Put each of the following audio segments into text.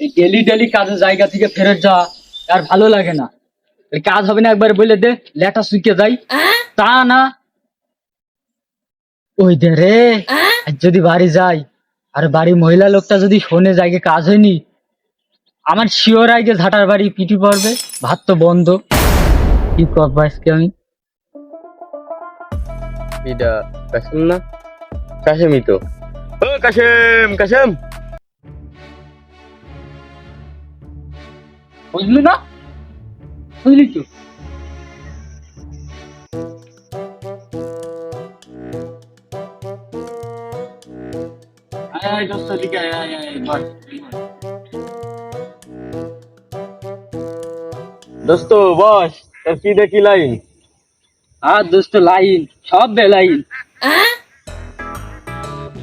এই daily daily কাজের জায়গা থেকে ফেরত যাওয়া আর ভালো লাগে না। কাজ হবে না একবার বলে দে লেটা শুকে যাই। তা না। ওই দে রে। যদি বাড়ি যাই আর বাড়ি মহিলা লোকটা যদি শোনে জায়গায় কাজ হয়নি আমার শিওর আগে ঝাটার বাড়ি পিটি পড়বে ভাত তো বন্ধ। কি করব আজকে আমি? এটা কাশিম না? কাশিমই তো। ও কাশিম কাশিম! বুঝলি না? বুঝলি তো? আয় আয় দোস্ত এদিকে আয় আয় আয় বল দোস্ত বস তোর কি দেখি লাইন? আর দোস্ত লাইন সব বে লাইন।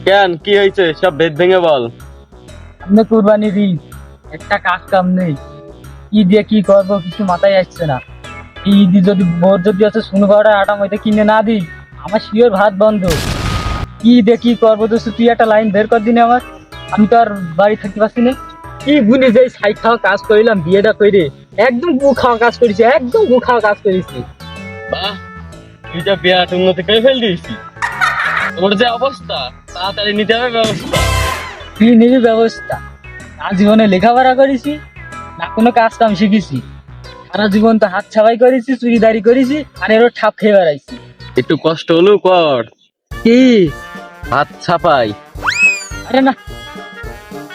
কেন কি হয়েছে? সব ভেদ ভেঙে বল। আপনি কুরবানি দিন। একটা কাজ কাম নেই। কি দিয়ে কি করব কিছু মাথায় আসছে না। এই ঈদি যদি বোর যদি আছে শুনু ঘরে আটা ময়দা কিনে না দিই আমার শিওর ভাত বন্ধ। কি দিয়ে কি করব দোস্ত তুই একটা লাইন বের কর দিনে আমার। আমি তো আর বাড়ি থাকতে পারছি না। কি বুনি যে ছাই খাওয়া কাজ করিলাম বিয়েটা করে একদম গু খাওয়া কাজ করেছি একদম গু খাওয়া কাজ করেছি। বাহ তুই যা উন্নতি করে ফেল দিয়েছি তোর যে অবস্থা তাড়াতাড়ি নিতে হবে ব্যবস্থা। কি নিবি ব্যবস্থা। না জীবনে লেখাপড়া করেছি। না কোনো কাজ কাম শিখেছি। সারা জীবন তো হাত ছাপাই করেছি চুরিদারি করেছি আর এরও ঠাপ খেয়ে বেড়াইছি। একটু কষ্ট হলেও কর। কি? হাত ছাপাই। আরে না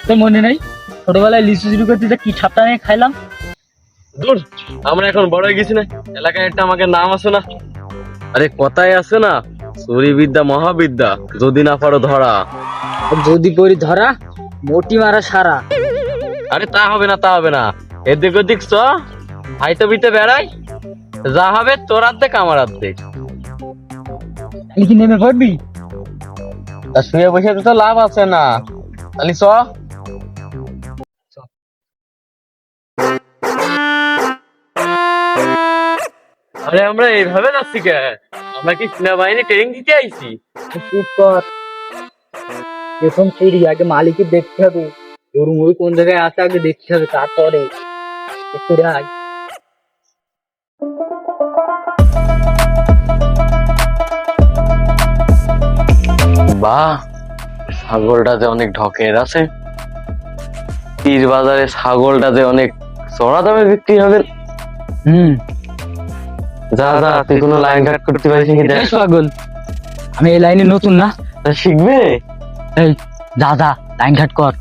তোর মনে নেই? ছোটবেলায় লিচু চুরি করতে যে কি ঠাপটা নিয়ে খাইলাম? দূর আমরা এখন বড় হয়ে গেছি না এলাকায় একটা আমাকে নাম আছে না? আরে কথায় আছে না চুরি বিদ্যা মহাবিদ্যা যদি না পারো ধরা। যদি পরি ধরা মোটি মারা সারা। আরে তা হবে না তা হবে না। এদিক ওদিক চ হাইতে বিতে বেড়াই। যা হবে তোর অর্ধেক আমার অর্ধেক আমি কি নেমে পড়বি? তা শুয়ে বসে তো লাভ আছে না। তাহলে চ। আরে আমরা এইভাবে যাচ্ছি কে? আমরা কি সেনাবাহিনী ট্রেনিং দিতে আইছি? চুপ কর। এখন চুরি আগে মালিকের দেখতে হবে। ওর মুই কোন জায়গায় আছে আগে দেখতে হবে তারপরে একটু আয় বাহ ছাগলটা যে অনেক ঢকের আছে। পীর বাজারে ছাগলটা যে অনেক চড়া দামে বিক্রি হবে। হুম। যা যা তুই কোনো লাইন ঘাট করতে পারিস নাকি দেখ। পাগল আমি এই লাইনে নতুন না। তা শিখবে? এই যা যা লাইন ঘাট কর।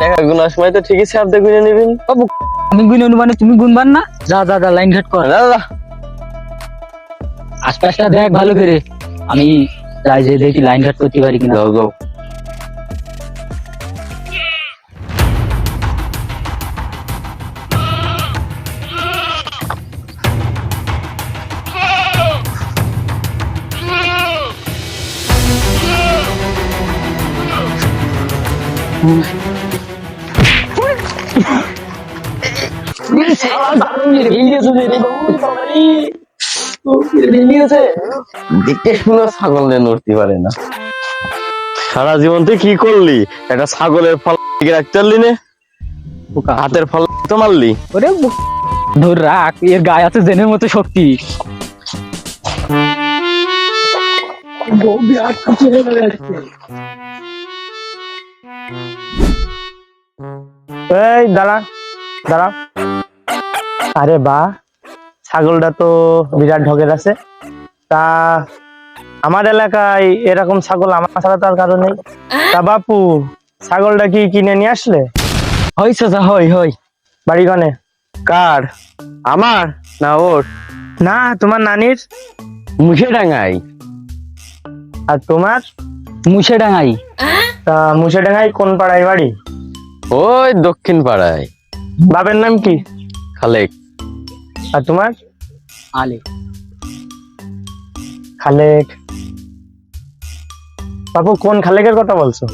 টাকা গুনার সময় তো ঠিকই সাপ দিয়ে গুনে নিবেন বাবু আমি রাইজে অনুমানে তুমি গুনবান না? যা যা যা লাইন ঘাট কর। দাদা আশপাশটা দেখ ভালো করে। আমি যাই যে দেখি লাইন ঘাট করতে পারি কিনা। যাও যাও। দেখতে শুনে ছাগল দিয়ে নড়তে পারে না সারা জীবন তুই কি করলি? একটা ছাগলের ফল রাখতে পারলি নে? হাতের ফল তো মারলি। ওরে ধর রাখ এর গায়ে আছে জেনের মতো শক্তি। এই দাঁড়া দাঁড়া। আরে বা ছাগলটা তো বিরাট ঢগের আছে। তা আমার এলাকায় এরকম ছাগল আমার ছাড়া তার কারণ নেই। তা বাপু ছাগলটা কি কিনে নিয়ে আসলে? হই চাচা হই হই। বাড়ি গনে কার? আমার না ওর? না তোমার নানির? মুখে ডাঙাই আর তোমার? মুছে ডাঙাই তা মুছেডাঙ্গাই কোন পাড়ায় বাড়ি? ওই দক্ষিণ পাড়ায়। বাপের নাম কি? খালেক। আর তোমার? আলে খালেক। বাপু কোন খালেকের কথা বলছো?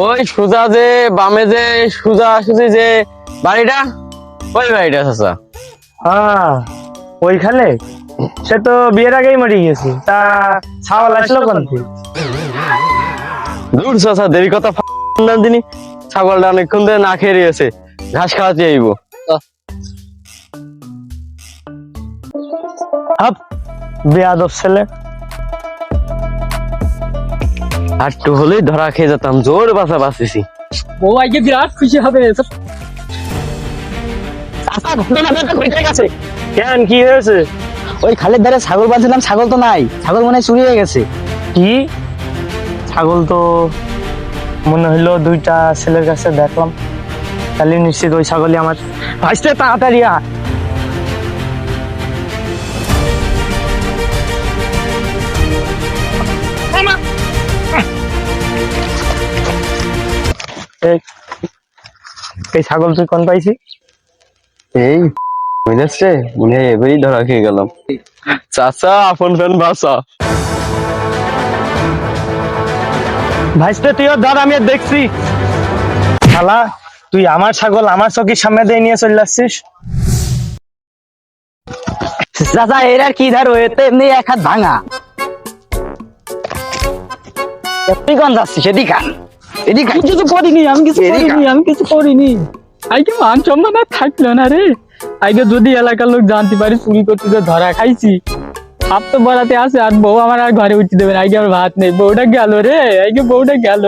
ওই সুজা যে বামে যে সুজা সুজি যে বাড়িটা? ওই বাড়িটা চাচা। হ্যাঁ ওই খালেক? সে তো বিয়ের আগেই মরে গেছে তা ছাওয়াল আসলো কোন দূর চাচা দেরি কথা দিনি। ছাগলটা অনেকক্ষণ ধরে না খেয়ে রয়েছে ঘাস খাওয়াতে হাপ বেয়াদব ছেলে। একটু হলেই ধরা খেয়ে যেতাম জোর বাসা বাঁচতেছি। বউ আজকে বিরাট খুশি হবে। কেন কি হয়েছে? ওই খালের ধারে ছাগল বাঁধছিলাম ছাগল তো নাই ছাগল মনে চুরি হয়ে গেছে। কি? ছাগল তো মনে হইল দুইটা ছেলের কাছে দেখলাম। তাহলে নিশ্চিত ওই ছাগলই আমার। ভাসতে তাড়াতাড়ি আ এই এই ছাগল তুই কোন পাইছি? এই বুঝেছে মনে হয় এবারই ধরা খেয়ে গেলাম। চাচা আপন ফ্যান বাসা ভাইস্তে তুইও ধর আমি দেখছি। শালা তুই আমার ছাগল আমার চোখের সামনে দিয়ে নিয়ে চলে আসছিস? চাচা এর আর কি ধার হয়েতে এমনি এক হাত ভাঙা। তুই কোন যাচ্ছিস? এদিকে আন। এদিকে আন। কিছু করিনি আমি কিছু এদিকে করিনি আমি কিছু করিনি। আজকে মান সম্মান আর থাকল না রে। আজকে যদি এলাকার লোক জানতে পারি চুরি করতে ধরা খাইছি। সাপ তো বড়াতে আছে আর বউ আমার আর ঘরে উঠতে দেবে না। আজকে আমার ভাত নেই। বউটা গেল রে আজকে বউটা গেল।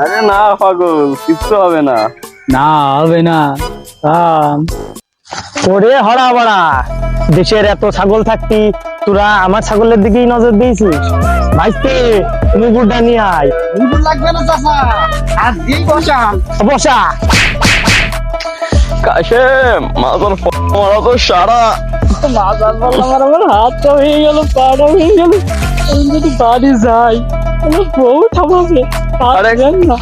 আরে না পাগল কিচ্ছু হবে না। না হবে না। ওরে হরা বড়া দেশের এত ছাগল থাকতি তোরা আমার ছাগলের দিকেই নজর দিয়েছিস? ভাইস্তে মুগুরটা নিয়ে আয় লাগবে না চাচা। আর দিই বসান। বসা। কাশে মাথার মারা তো সারা মাথার বললাম আর আমার হাতটা হয়ে গেল পাটা হয়ে গেল আমি যদি বাড়ি যাই আমার বউ থামাবে আরে- না